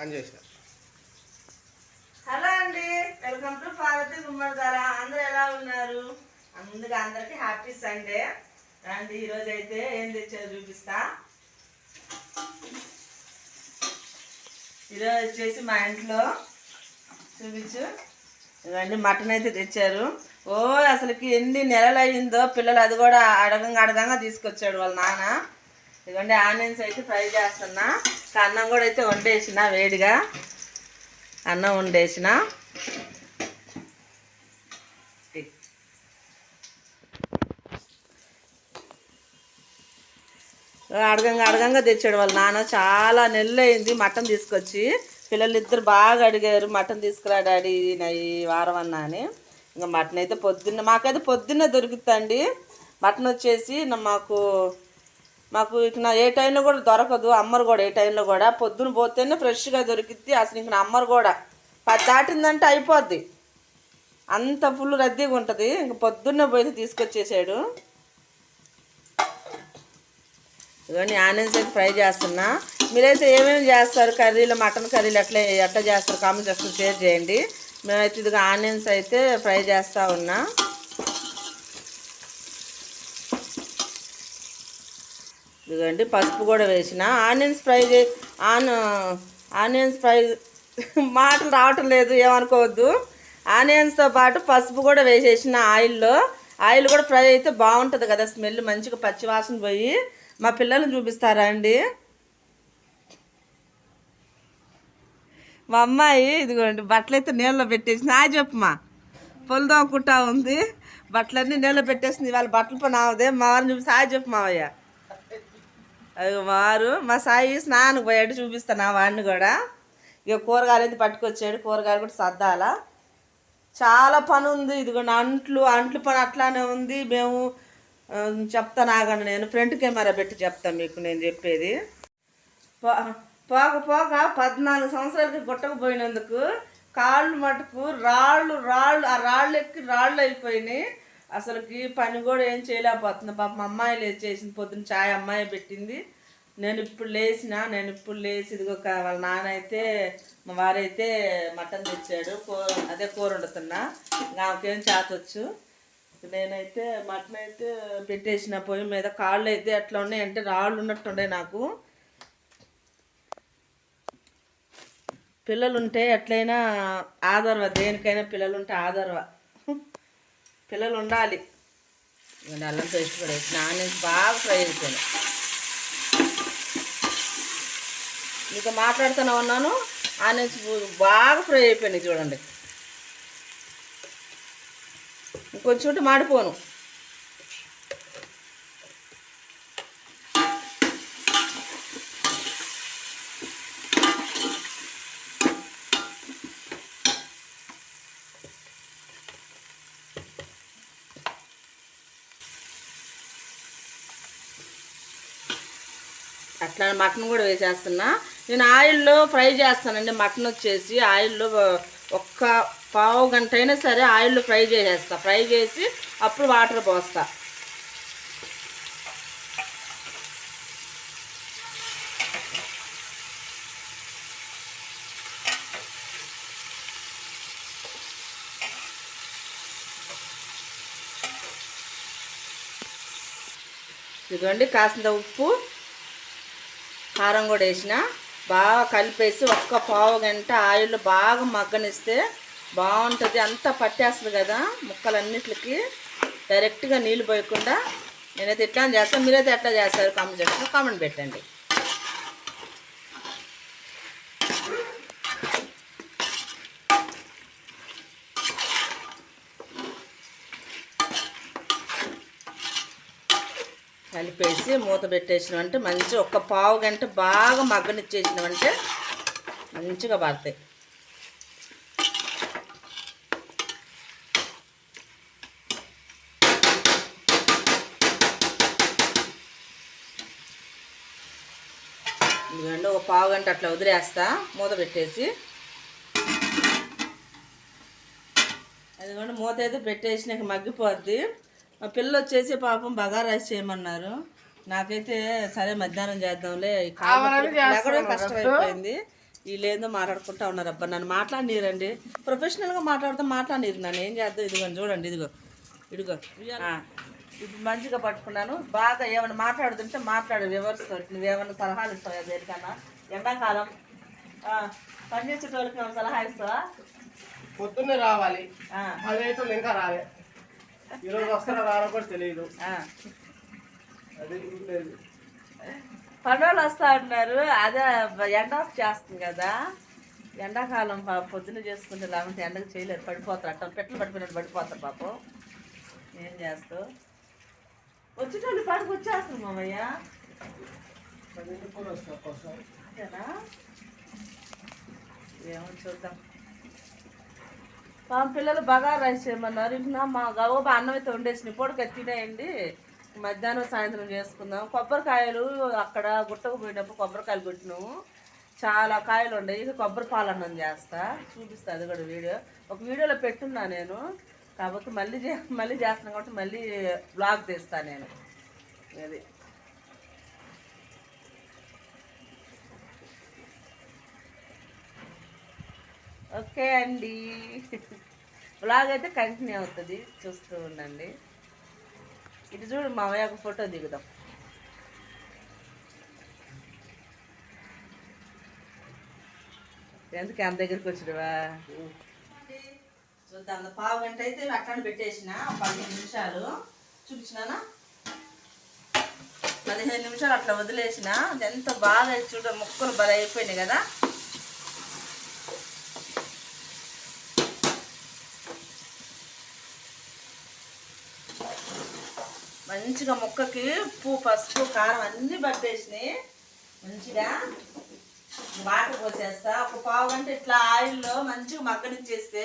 On చేసిన hello అండి welcome to Parvati గుమ్మడిదార. అందరూ ఎలా ఉన్నారు? ముందుగా అందరికి హ్యాపీ సండే. రండి ఈరోజు అయితే ఏం తెచ్చారు చూపిస్తా. ఈరోజు వచ్చేసి మా ఇంట్లో చూపించు. ఇవన్నీ మటన్ అయితే తెచ్చారు. ఓ అసలుకి ఎన్ని నెలలు అయిందో పిల్లలు అది కూడా అడగంగా అడగంగా తీసుకొచ్చాడు వాళ్ళ నాన్న. ఇదిగోండి ఆనియన్స్ అయితే ఫ్రై చేస్తున్నా. అన్నం కూడా అయితే వండేసిన వేడిగా. అన్నం వండేసిన. అడగంగా అడగంగా తెచ్చాడు వాళ్ళ నాన్న. చాలా నెల్లయింది అయింది మటన్ తీసుకొచ్చి. పిల్లలు ఇద్దరు బాగా అడిగారు మటన్ తీసుకురా డాడీ ఈ వారం అన్నా అని. ఇంకా మటన్ అయితే పొద్దున్న మాకైతే పొద్దున్నే దొరుకుతుందండి. మటన్ వచ్చేసి మాకు మాకు ఇక నా ఏ టైంలో కూడా దొరకదు అమ్మరు కూడా ఏ టైంలో కూడా. పొద్దున పోతేనే ఫ్రెష్గా దొరికిద్ది అసలు ఇంక నా అమ్మరు కూడా. పది దాటిందంటే అయిపోద్ది. అంత ఫుల్ రద్దీగా ఉంటుంది. ఇంక పొద్దున్నే పోయి తీసుకొచ్చేసాడు. ఇవన్నీ ఆనియన్స్ అయితే ఫ్రై చేస్తున్నా. మీరైతే ఏమేమి చేస్తారు? కర్రీలు మటన్ కర్రీలు ఎట్లా ఎట్లా చేస్తారు? కామెంట్ చేస్తారు షేర్ చేయండి. మేమైతే ఇదిగా ఆనియన్స్ అయితే ఫ్రై చేస్తూ ఉన్నా. ఇదిగోండి పసుపు కూడా వేసిన. Onions fry on onions fry మాటలు రావటం లేదు ఏమనుకోవద్దు. ఆనియన్స్తో పాటు పసుపు కూడా వేసేసిన ఆయిల్లో. ఆయిల్ కూడా ఫ్రై అయితే బాగుంటుంది కదా స్మెల్ మంచిగా పచ్చివాసన పోయి. మా పిల్లల్ని చూపిస్తారా అండి? మా అమ్మాయి ఇదిగోండి బట్టలు అయితే నీళ్ళలో పెట్టేసి ఆ చెప్పమా పొలు తోముకుంటా ఉంది. బట్టలన్నీ నీళ్ళలో పెట్టేసింది. ఇవాళ బట్టలు పని అవదే మా వారిని చూపి ఆ చెప్పు మావయ్య. అది వారు మా సాయి స్నానం పోయాడు చూపిస్తాను ఆ వాడిని కూడా. ఇక కూరగాయలు అయితే పట్టుకొచ్చాడు కూరగాయలు కూడా సర్దాలా. చాలా పని ఉంది ఇదిగోండి అంట్లు అంట్లు పని అట్లానే ఉంది. మేము చెప్తాను ఆగండి నేను ఫ్రంట్ కెమెరా పెట్టి చెప్తాను మీకు నేను చెప్పేది. పో- పోక పోక పద్నాలుగు సంవత్సరాలకి గుట్టకపోయినందుకు కాళ్ళు మటుకు రాళ్ళు రాళ్ళు ఆ రాళ్ళు ఎక్కి రాళ్ళు అయిపోయినాయి. అసలుకి పని కూడా ఏం చేయలేకపోతున్నా పాప మా అమ్మాయి లేచి చేసింది పొద్దున్న చాయ్ అమ్మాయి పెట్టింది. నేను ఇప్పుడు లేచిన నేను ఇప్పుడు లేచి ఇదిగో వాళ్ళ నాన్న అయితే మా వారైతే మటన్ తెచ్చాడు. కూర అదే కూర వండుతున్నా. నాకేం చేతొచ్చు. నేనైతే మటన్ అయితే పెట్టేసిన పొయ్యి మీద కాళ్ళు అయితే ఎట్లా ఉన్నాయి అంటే రాళ్ళు ఉన్నట్టుండే నాకు. పిల్లలు ఉంటే ఎట్లయినా ఆదరవ. దేనికైనా పిల్లలు ఉంటే ఆదరవ. పిల్లలు ఉండాలి ఇవన్నీ అల్లం పేస్ట్ కూడా వేసిన ఆనియన్స్ బాగా ఫ్రై అయిపోయాను మీతో మాట్లాడుతూనే ఉన్నాను. ఆనియన్స్ బాగా ఫ్రై అయిపోయినాయి చూడండి. ఇంకొంచెం ఉంటే మాడిపోను. అట్లా మటన్ కూడా వేసేస్తున్నా. నేను ఆయిల్లో ఫ్రై చేస్తానండి మటన్ వచ్చేసి ఆయిల్లో ఒక్క పావు గంట అయినా సరే ఆయిల్లో ఫ్రై చేసేస్తా. ఫ్రై చేసి అప్పుడు వాటర్ పోస్తా. ఇదిగోండి కాసింత ఉప్పు. కారం కూడా వేసిన. బాగా కలిపేసి ఒక్క పావు గంట ఆయిల్ బాగా మగ్గనిస్తే బాగుంటుంది. అంతా పట్టేస్తుంది కదా ముక్కలన్నిటికి. డైరెక్ట్గా నీళ్ళు పోయకుండా. నేనైతే ఎట్లా చేస్తాను మీరైతే ఎట్లా చేస్తారు? కామెంట్ చేస్తాను కామెంట్ పెట్టండి. తిప్పేసి మూత పెట్టేసినామంటే మంచి ఒక్క పావు గంట బాగా మగ్గనిచ్చేసినామంటే మంచిగా పడతాయి ఎందుకంటే ఒక పావు గంట అట్లా వదిలేస్తా మూత పెట్టేసి. ఎందుకంటే మూత అయితే పెట్టేసినాక మగ్గిపోద్ది. మా పిల్లలు వచ్చేసి పాపం బగా రైస్ చేయమన్నారు. నాకైతే సరే మధ్యాహ్నం చేద్దాంలే లేకుండా కష్టమైపోయింది వీళ్ళేందో మాట్లాడుకుంటా ఉన్నారు అబ్బా నన్ను మాట్లాడినీరండి. ప్రొఫెషనల్గా మాట్లాడితే మాట్లాడినీరు నన్ను ఏం చేద్దాం ఇదిగో చూడండి ఇదిగో ఇదిగో. ఆ, ఇప్పుడు మంచిగా పట్టుకున్నాను. బాగా ఏమైనా మాట్లాడుతుంటే మాట్లాడు వివరిస్తూ నువ్వేమైనా సలహాలు ఇస్తావా దేనికన్నా? ఎండాకాలం. ఆ, పనిచేసే వాళ్ళకి ఏమైనా సలహా ఇస్తావా? పొద్దున్నే రావాలి. అవుతుంది ఇంకా రాలే. ఈరోజు వస్తారో రారో కూడా తెలియదు. అది లేదు. పనులు వస్తా ఉన్నారు అదే ఎండ ఆఫ్ చేస్తుంది కదా. ఎండాకాలం పా- పొద్దున్న చేసుకుంటే లేకుంటే ఎండకు చేయలేరు. పడిపోతారు అట్ట పెట్లు పడిపోయినట్టు పడిపోతారు పాపం. ఏం చేస్తావు వచ్చేటోళ్ళు పాటికి వచ్చేస్తుంది మామయ్య. ఏమో చూద్దాం. మా పిల్లలు బాగా రైస్ చేయమన్నారు. ఇంకా మా గవ్వ అన్నం అయితే వండేసి పొడికి తినేయండి. మధ్యాహ్నం సాయంత్రం చేసుకుందాం. కొబ్బరికాయలు అక్కడ గుట్టకు పోయినప్పుడు కొబ్బరికాయలు కొట్టినాము. చాలా కాయలు ఉన్నాయి. ఇది కొబ్బరి పాలన్నం చేస్తా. చూపిస్తా అది కూడా వీడియో. ఒక వీడియోలో పెట్టున్నా నేను. కాబట్టి మళ్ళీ చే మళ్ళీ చేస్తున్నాను కాబట్టి మళ్ళీ బ్లాగ్ తీస్తా నేను. అది. ఓకే అండి. బ్లాగ్ అయితే కంటిన్యూ అవుతుంది. చూస్తూ ఉండండి. ఇటు చూడు మా ఒక ఫోటో దిగుదాం. ఎందుకు అంత దగ్గరికి వచ్చినవా? చూద్దాం. పావు గంట అయితే అక్కడ పెట్టేసిన. పదిహేను నిమిషాలు. చూపించినానా? పదిహేను నిమిషాలు అట్లా వదిలేసిన. ఎంత బాగా చూడ ముక్కలు బలి అయిపోయినాయి కదా. మంచిగా ముక్కకి ఉప్పు పసుపు కారం అన్నీ పట్టేసినాయి. మంచిగా వాటర్ పోసేస్తా. ఒక పావు గంట ఇట్లా ఆయిల్లో మంచిగా మగ్గనిచ్చేస్తే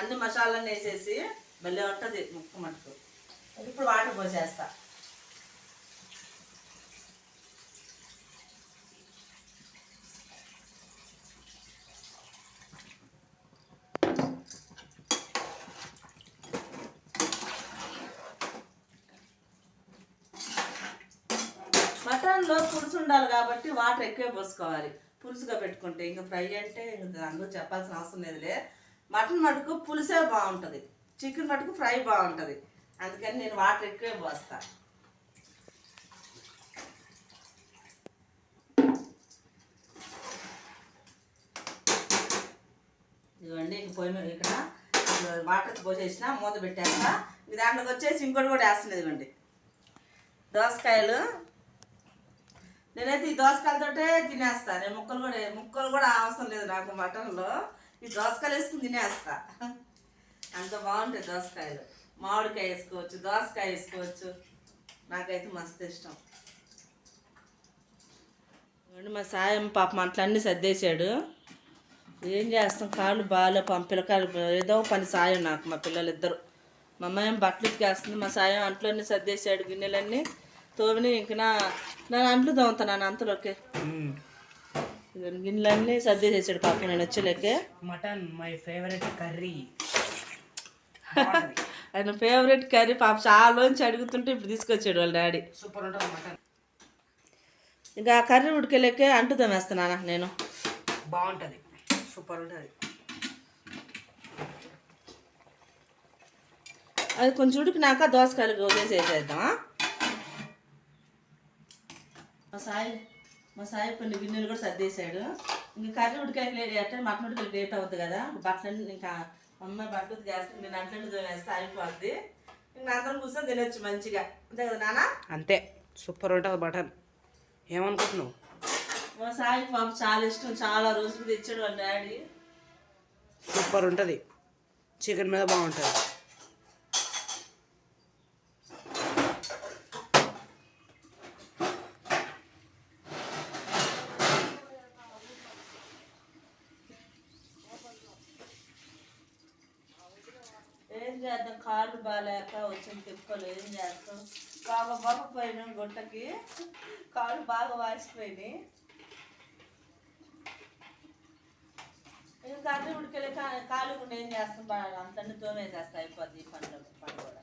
అన్ని మసాలాన్ని వేసేసి భలే ఉంటుంది ముక్క మటుకు. ఇప్పుడు వాటర్ పోసేస్తా మటన్లో పులుసు ఉండాలి కాబట్టి వాటర్ ఎక్కువ పోసుకోవాలి. పులుసుగా పెట్టుకుంటే ఇంకా ఫ్రై అంటే ఇంకా చెప్పాల్సిన అవసరం లేదులే. మటన్ మటుకు పులుసే బాగుంటుంది. చికెన్ మటుకు ఫ్రై బాగుంటుంది. అందుకని నేను వాటర్ ఎక్కువే పోస్తా. ఇదిగోండి ఇంక పొయ్యి మీద ఇక్కడ వాటర్ పోసేసిన మూత పెట్టాక దాంట్లోకి వచ్చేసి ఇంకోటి కూడా వేస్తుంది ఇదిగోండి. దోసకాయలు నేనైతే ఈ దోసకాయలతోటే తినేస్తా. నేను ముక్కలు కూడా ముక్కలు కూడా అవసరం లేదు నాకు మటన్లో. ఈ దోసకాయలు వేసుకుని తినేస్తా. అంత బాగుంటాయి దోసకాయలు. మామిడికాయ వేసుకోవచ్చు దోసకాయ వేసుకోవచ్చు. నాకైతే మస్తు ఇష్టం. మా సాయం పాపం అట్లన్నీ సర్దేశాడు. ఏం చేస్తాం? కాళ్ళు బాగాలే పంపిలకాయలు ఏదో పని సాయం నాకు మా పిల్లలు ఇద్దరు మా అమ్మాయి బట్టలు ఉతికేస్తుంది? మా సాయం అంట్లన్నీ సర్దేశాడు గిన్నెలన్నీ. తోమిని ఇంక నా నేను అంట్లు తోముతాను అంతలోకే. గిన్నెలన్నీ సర్దేసేసాడు పాపం నేను వచ్చేలేకే. Mutton my favourite curry. ఆయన ఫేవరెట్ కర్రీ పాప చాలాలోంచి అడుగుతుంటే ఇప్పుడు తీసుకొచ్చాడు వాళ్ళ డాడీ. సూపర్ ఉంటుంది మటన్. ఇంకా ఆ కర్రీ ఉడికేలేకే అంటు తోమేస్తున్నానా నేను. బాగుంటుంది. సూపర్ ఉంటుంది. అది కొంచెం ఉడికినాక దోసకాయలు వేసి వేసేద్దాం మా సాయి మా సాయి కొన్ని గిన్నెలు కూడా సర్దేశాడు. ఇంకా కర్రీ ఉడికాయకి లేట్ అంటే మటన్ ఉడికాయకి లేట్ అవుతుంది కదా. బట్టలన్నీ ఇంకా మా అమ్మాయి బట్టలు ఉతికేస్తుంది నేను అంట్లన్నీ తోమేస్తే అయిపోద్ది ఇంకా అందరం కూర్చొని తినొచ్చు మంచిగా. అంతే కదా నాన్న? అంతే. సూపర్ ఉంటుంది మటన్. ఏమనుకుంటున్నావు? మా సాయి పాప చాలా ఇష్టం. చాలా రోజులు తెచ్చాడు వాళ్ళ డాడీ. సూపర్ ఉంటుంది. చికెన్ మీద బాగుంటుంది ఏం చేద్దాం కాళ్ళు బాగాలేక వచ్చిన తిప్పలు ఏం చేస్తాం బాగా బాగా పోయినాం గుట్టకి. కాళ్ళు బాగా వాసిపోయినాయి. ఇంకా అన్ని ఉడికెళ్ళి కాలు కూడా ఏం చేస్తాం బాగా అంతని తోమేసేస్తా అయిపోద్ది ఈ పండుగ కూడా.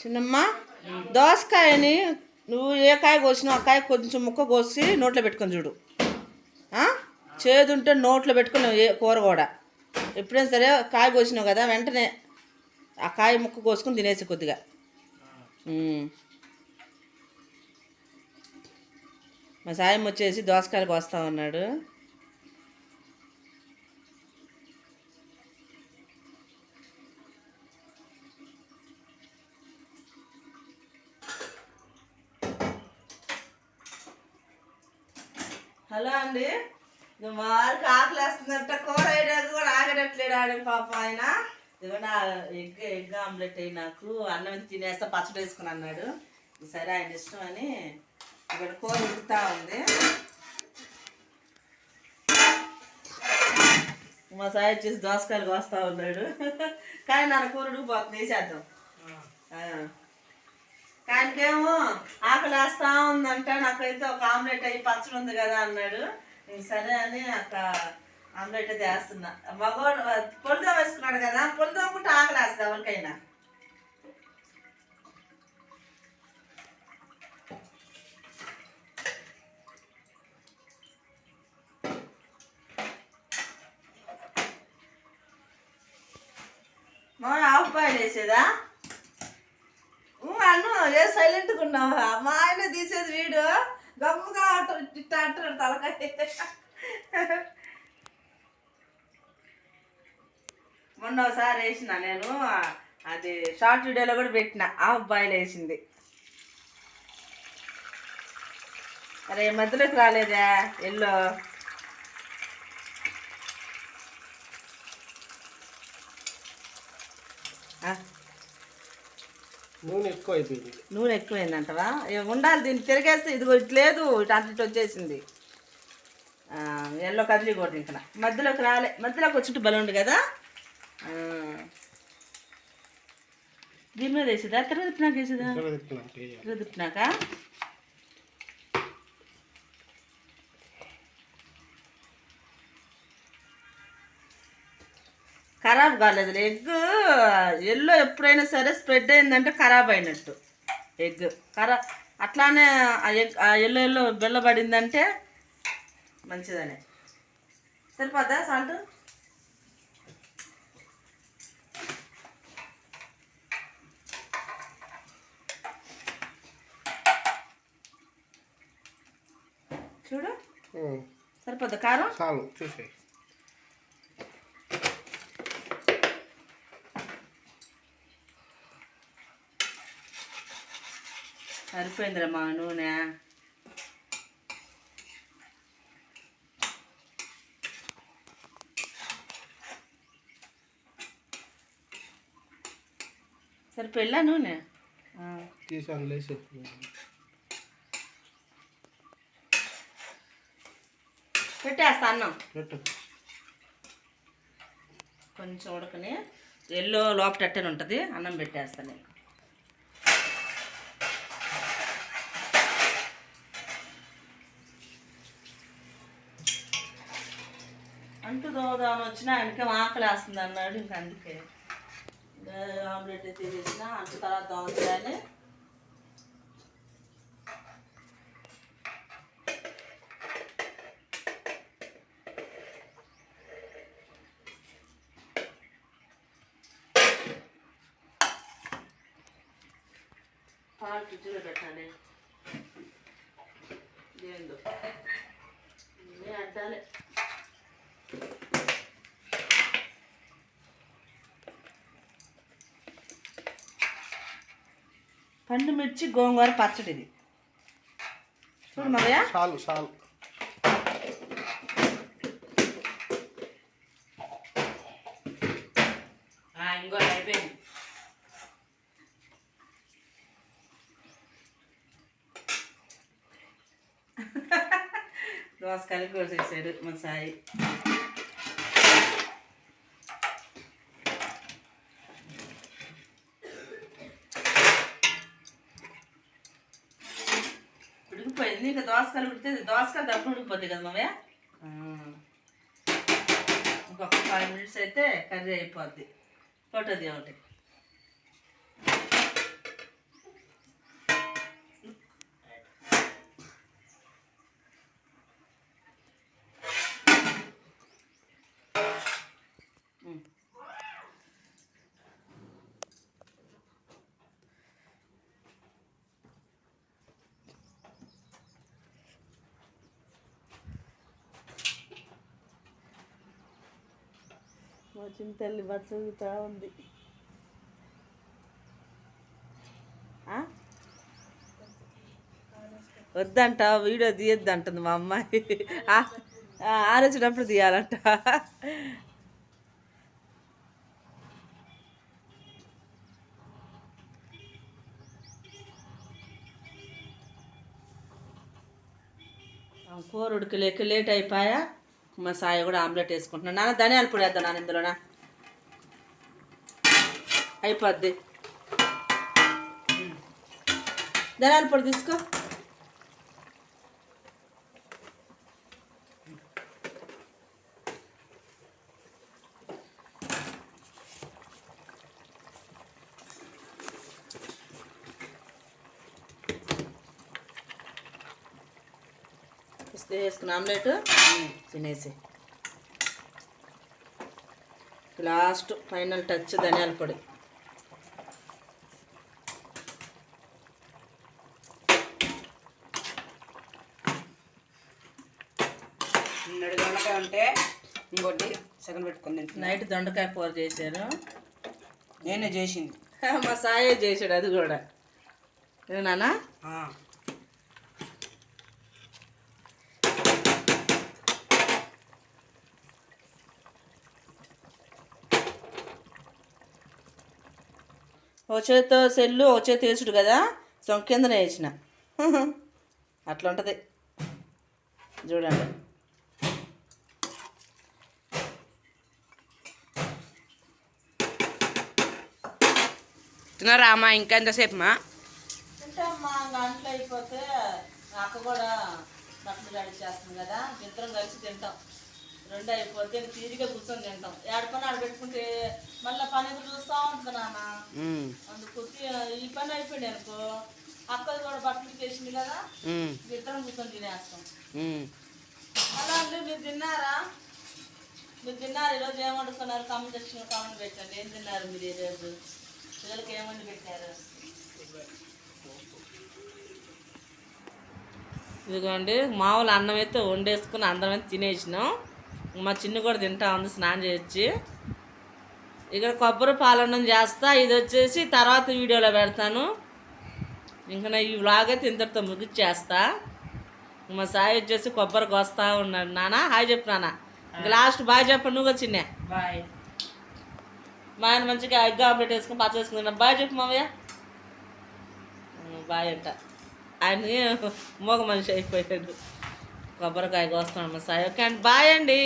చిన్నమ్మ దోసకాయని నువ్వు ఏ కాయ కోసినావు ఆ కాయ కొంచెం ముక్క కోసి నోట్లో పెట్టుకొని చూడు. చేదుంటే నోట్లో పెట్టుకుని ఏ కూర కూడా. ఎప్పుడైనా సరే కాయ కోసినావు కదా వెంటనే ఆ కాయ ముక్క కోసుకొని తినేసి కొద్దిగా. మా సాయం వచ్చేసి దోసకాయలు కోస్తా ఉన్నాడు. హలో అండి. మారు ఆకలి వేస్తుందంట కూర వేయడానికి కూడా ఆగడట్లేడు ఆడే పాప ఆయన. ఇదిగోండి ఆ ఎగ్ ఎగ్ ఆమ్లెట్ అయ్యి నాకు అన్నం తినేస్తా పచ్చడి వేసుకుని అన్నాడు. సరే ఆయన ఇష్టం అని ఇక్కడ కూర ఉడుకుతా ఉంది. మా సాయి వచ్చేసి దోసకాయలు కోస్తా ఉన్నాడు. కానీ నా కూర ఉడికిపోతుంది వేసేద్దాం. కానికేమో ఆకలి వేస్తా ఉందంట నాకైతే ఒక ఆమ్లెట్ అయ్యి పచ్చడి ఉంది కదా అన్నాడు. సరే అని అక్క ఆమ్లెట్ చేస్తున్నా మగవాడు పొలితో వేసుకున్నాడు కదా పొలితో ఒకటి ఆకలి వేస్తా ఎవరికైనా. మా హాఫ్ బాయిల్ వేసేదా? అన్ను ఏ సైలెంట్గా ఉన్నావా? మా ఆయన తీసేది వీడు. గమ్ముగా అంటారు ఇట్ట అంటున్నాడు తలకాయ. మొన్న ఒకసారి వేసిన నేను అది షార్ట్ వీడియోలో కూడా పెట్టిన. హాఫ్ బాయిల్ వేసింది. అరే మధ్యలోకి రాలేదా? ఎల్లో. ఆ. నూనె ఎక్కువ అయిపోయింది నూనె ఎక్కువైందంటవా? ఉండాలి దీన్ని తిరిగేస్తే ఇదిగో ఇటు లేదు ఇటు వచ్చేసింది. ఎల్లో కదిలి కూడా ఇంకా మధ్యలోకి రాలే. మధ్యలోకి వచ్చింటే బలం కదా. దీని మీద వేసేదా? తిరగ తిప్పినాక వేసేదా? ఇక్కడ ఖరాబ్ కాలేదు. ఎగ్ ఎల్లో ఎప్పుడైనా సరే స్ప్రెడ్ అయిందంటే ఖరాబ్ అయినట్టు. ఎగ్ ఖరా అట్లానే ఆ ఎగ్ ఆ ఎల్లో ఎల్లో బెల్లబడిందంటే మంచిదనే. సరిపోద్దా సాల్ట్? చూడు. సరిపోద్దా కారం? చాలు చూసే సరిపోయిందిరా మా నూనె. సరిపోయిలా నూనె? ఆ. తీసి అందులో వేసి పెట్టేస్తా అన్నం. పెట్టు. కొంచెం ఉడకని ఎల్లో లోపటట్టని ఉంటుంది అన్నం పెట్టేస్తాను నేను. అంటూ దోదామని వచ్చినా ఆయనకే ఆకలి వేస్తుంది అన్నాడు ఇంక అందుకే ఇంకా ఆమ్లెట్ అయితే చేసిన అంటు తర్వాత దోమ చేయాలి పాలు ఫ్రిడ్జ్లో పెట్టాలి ఏందో ఇవన్నీ అడ్డాలి మిర్చి గోంగూర పచ్చడి ఇది. చూడు మగయ్య చాలు చాలు. ఇంకో అయిపోయింది. దోసకాయలు కోసేసాడు మా సాయి ఉడికిపోయింది ఇంకా దోసకాయలు ఉడితే దోసకాయలు దప్పుడు ఉడికిపోతాయి కదా మావయ్య ఆ. ఇంకొక ఫైవ్ మినిట్స్ అయితే కర్రీ అయిపోద్ది. ఫోటో ఒకటి మా తల్లి బట్టలు ఉంది. ఆ? వద్దంట వీడియో తీయద్దు అంటుంది మా అమ్మాయి. ఆ, తీయాలంట. కూర లేట్ అయిపోయా? మా సాయి కూడా ఆమ్లెట్ వేసుకుంటున్నాను నాన్న ధనియాల పొడి వేద్దాం నాన్న ఇందులోనా? అయిపోద్ది. ధనియాల పొడి తీసుకో. ఇస్తే వేసుకున్న ఆమ్లెట్? తినేసి. లాస్ట్ ఫైనల్ టచ్ ధనియాల పొడి. నిన్నటి దొండకాయ ఉంటే ఇంకోటి పెట్టుకుని తింటున్నా. నైట్ దొండకాయ కూర చేశారు? నేనే చేసింది. మా సాయే చేశాడు అది కూడా. ఏనానా ఓ చేతితో సెల్లు ఓ చేతి వేసుడు కదా? సొంకిందనే వేసిన. అట్లా ఉంటుంది. చూడండి. తిన్నారా అమ్మా? ఇంకా ఎంతసేపు మా తింటామ్మా అయిపోతే అక్క కూడా బట్టలు గడిచేస్తుంది కదా. ఇద్దరం కలిసి తింటాం. రెండు అయిపోతే తీరిగా కూర్చొని తింటాం. ఏడ పని ఆడ పెట్టుకుంటే మళ్ళీ పని ఎదురు చూస్తూ ఉంటుంది నాన్న. అందుకు ఈ పని అయిపోయింది అనుకో అక్కది కూడా బట్టలు చేసింది కదా ఇద్దరం కూర్చొని తినేస్తాం. అలా అండి మీరు తిన్నారా? మీరు తిన్నారు? ఈరోజు ఏం వండుకున్నారు? కామెంట్ సెక్షన్ కామెంట్ పెట్టండి. ఏం తిన్నారు మీరు ఈరోజు? పిల్లలకి ఏం వండి పెట్టారు? ఇదిగోండి మామూలు అన్నం అయితే వండేసుకుని అందరం అయితే తినేసినాం. మా చిన్న కూడా తింటా ఉంది స్నానం చేయొచ్చి ఇక్కడ కొబ్బరి పాలన్నం చేస్తా ఇది వచ్చేసి తర్వాత వీడియోలో పెడతాను. ఇంకా నా ఈ వ్లాగ్ అయితే ఇంతటితో ముగిచ్చేస్తా. మా సాయి వచ్చేసి కొబ్బరి కోస్తా ఉన్నాడు. నాన్న హాయ్ చెప్పు నాన్న ఇంకా లాస్ట్ బాయ్ చెప్పు నువ్వు వచ్చిందే బాయ్. మా ఆయన మంచిగా ఎగ్ ఆమ్లెట్ వేసుకుని పచ్చ వేసుకున్నాడు బాయ్ చెప్పు మామయ్య బాయ్ అంట. ఆయన మోగ మనిషి అయిపోయాడు. కొబ్బరికాయ కోస్తున్నాడు మా సాయి ఓకే అండి. బాయ్ అండి.